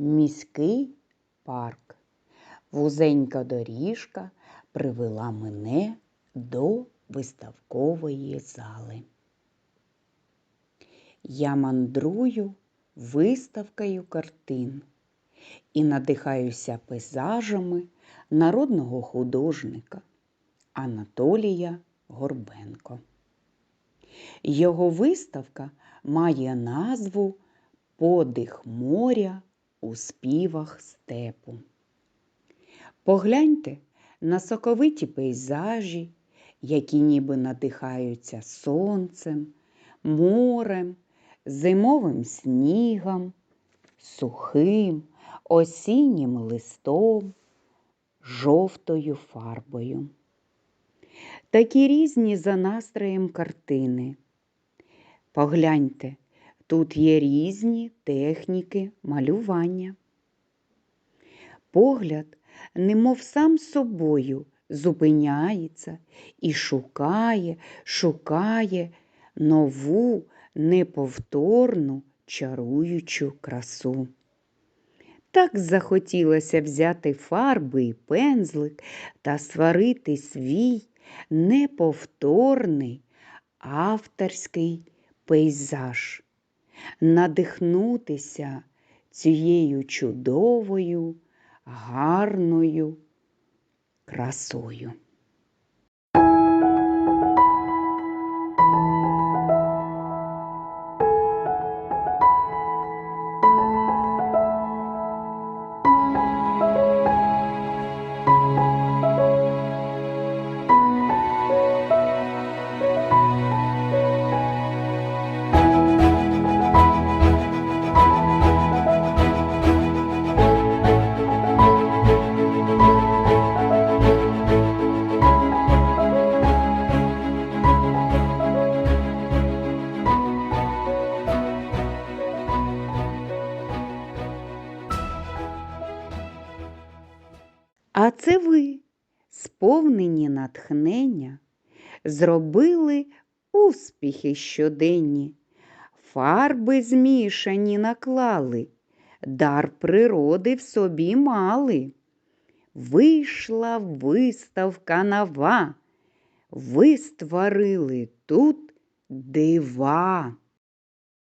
Міський парк. Вузенька доріжка привела мене до виставкової зали. Я мандрую виставкою картин і надихаюся пейзажами народного художника Анатолія Горбенко. Його виставка має назву Подих моря у співах степу. Погляньте на соковиті пейзажі, які ніби надихаються сонцем, морем, зимовим снігом, сухим, осіннім листом, жовтою фарбою. Такі різні за настроєм картини. Погляньте, тут є різні техніки малювання. Погляд, немов сам собою, зупиняється і шукає, шукає нову, неповторну, чаруючу красу. Так захотілося взяти фарби і пензлик та створити свій неповторний авторський пейзаж, надихнутися цією чудовою, гарною красою. А це ви, сповнені натхнення, зробили успіхи щоденні, фарби змішані наклали, дар природи в собі мали. Вийшла виставка нова, ви створили тут дива.